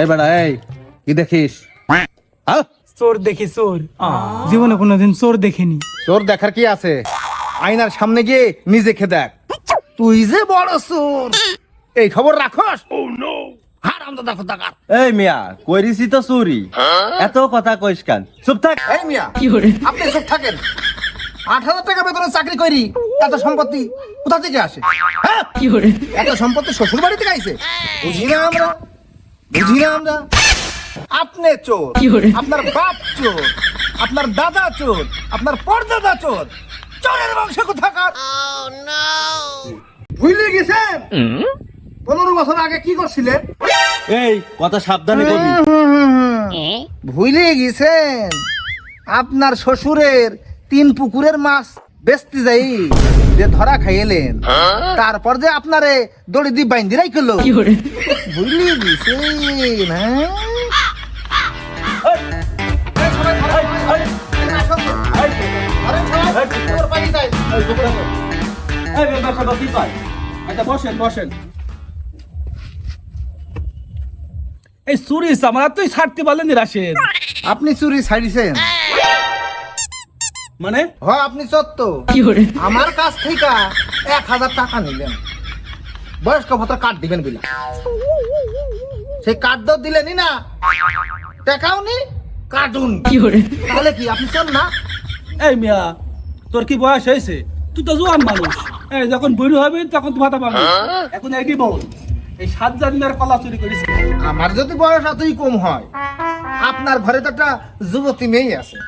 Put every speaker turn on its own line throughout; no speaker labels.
এই বেড়া এই কি দেখিস? হ্যাঁ?
চোর দেখি চোর। জীবনে কোনোদিন চোর দেখিনি।
তোর দেখার কি আছে? আয়নার সামনে গিয়ে নিজেকে দেখ। তুই যে বড় চোর। এই খবর রাখস?
এই মিয়া কইরিছি তো চুরি। এত কথা কইস কান? চুপ থাক।
এই মিয়া আপনি সব থাকেন। আট হাজার টাকা বেতনে চাকরি করি এত সম্পত্তি কোথা থেকে আসে? হ্যাঁ? এত সম্পত্তি শ্বশুর বাড়ি থেকে আইছে? বুঝি না আমরা। বুঝি না আমরা? আপনি চোর আপনার বাপ চোর আপনার দাদা চোর আপনার পরদাদা চোর। চোরের বংশ কোথাকার? ভুলে গেছেন? পনেরো বছর আগে কি করছিলেন?
এই কথা সাবধানে কবি।
ভুলে গেছেন? আপনার শ্বশুরের তিন পুকুরের মাছ বেচতে যাই। যে ধরা খাইলেন। তারপর যে আপনারে দড়ি দিয়ে বাইন্দি রাইখলো। ভুলে গেছেন হ্যাঁ? এই
চুরি সামানা তুই ছাড়তে পারলেন রাশেদ।
আপনি চুরি ছাড়িছেন?
মানে?
হয় আপনি সত্য। আমার কাছ থেকে এক হাজার টাকা নিলেন। বয়স্ক ভাতার কার্ড দিবেন বিলা। সেই কার্ড তো দিলেনই না। টাকাও নি কার্টুন তাহলে কি আপনি চল না?
এই মিয়া তোর কি বয়স হয়েছে? তুই তো জোয়ান মানুষ। এই যখন বুড়ি হবি তখন তুই ভাতা পাবি। এখন এটি বল? এই সাত জানিনার কলা চুরি করিস
আমার যদি বয়স এতই কম হয় আপনার ঘরে তো একটা যুবতী মেয়ে আছে।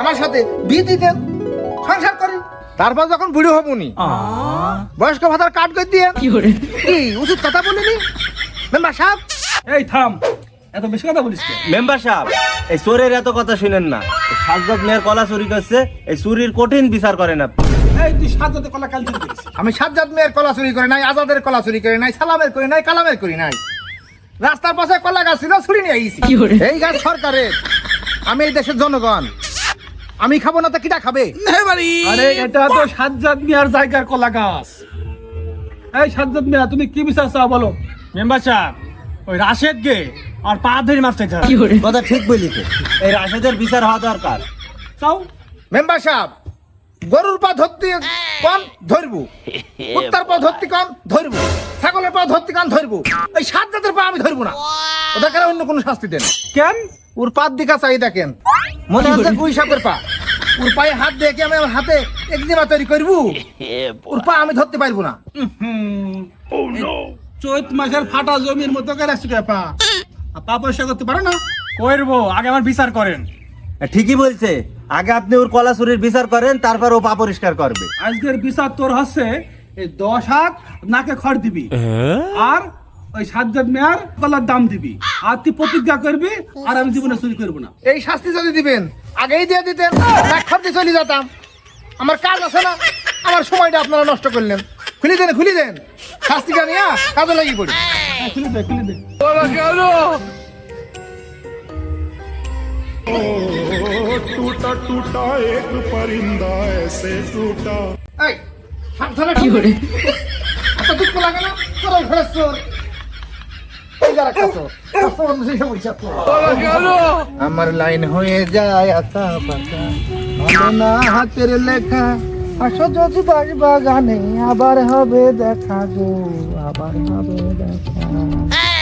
আমার সাথে বিয়ে দিতেন সংসার করি তারপর যখন বুড়ি হবনি বয়স্ক ভাতার কার্ড করে দিয়ে কি উচিত কথা বলিনি? মেম্বার সাহেব?
এই থাম। এত বেশি কথা বলিস কেন?
মেম্বার সাহেব এই চোরের এত কথা শুনেন না। সাজ্জাদ মেয়ের কলা চুরি করছে এই চুরির কঠিন বিচার করেন আপনি।
এই তুই সাত কলা কাল চুরি করিস
আমি সাজ্জাদ মেয়ের কলা চুরি করি নাই আজাদের কলা চুরি করি নাই সালামের করি নাই কালামের করি নাই। রাস্তার পাশে কলা গাছ ছিল ছুরি নিয়ে আইছি। এই গাছ সরকারের আমি এই দেশের জনগণ। আমি খাব না তো কিটা খাবে?
আরে এটা তো সাজ্জাদ মিয়ার জায়গার কলা গাছ। এই সাজ্জাদ মিয়া তুমি কি বিচার চাও বলো।
মেম্বার সাহেব ওই রাশেদ গে আর পা ধরে মারতে চায়।
কথা ঠিক বলিছে এই রাশেদের বিচার হওয়া দরকার।
চাও?
মেম্বার সাহেব গরুর পা ধরতে কন ধরবো? কুত্তার পা ধরতে কন ধরবো? ছাগলের পা ধরতে কন ধরবো? এই সাত জাতের পা আমি ধরবো না। অন্য কোনো শাস্তি দেন।
কেন?
ওর পাত দিকা চাই দেখেন মনে হচ্ছে গুই সাপের পা। ওর পায়ে হাত দিয়ে কি আমি আমার হাতে একদিমা তৈরি করব? ওর পা আমি ধরতে পারব না।
চৈত মাসের ফাটা জমির মতো করে আসছে পা? পা পয়সা করতে পারো না?
করব আগে আমার বিচার করেন।
ঠিকই বলছে। আগে আপনি ওর কলা চুরির বিচার করেন তারপর ও পা পরিষ্কার করবে।
আজকের বিচার তোর হচ্ছে দশ হাত নাকে খড় দিবি। আর ওই সাজ্জাদ মেয়ার গলার দাম দিবি। আর তুই প্রতিজ্ঞা করবি আর আমি জীবনে চুরি করব না।
এই শাস্তি যদি দিবেন আগেই দিয়ে দিতেন ব্যাখ্যা চলে যেতাম। আমার কাজ আছে না আমার সময়টা আপনারা নষ্ট করলেন। খুলি দেন খুলি দেন। শাস্তিটা নিয়ে হ্যাঁ, কাজে লাগি পড়ি।
হ্যাঁ, খুলি দে খুলি দে।
টুটা টুটা এক পরিন্দা এসে টুটা
এই সাবধানে কি করে? এত দুঃখ লাগে না? তোরা ঘরে চোর। আমার লাইন হয়ে যায় আতা পাতা না হাতের লেখা, আসো যদি বাস বাগানে, আবার হবে দেখা গো, আবার হবে দেখা।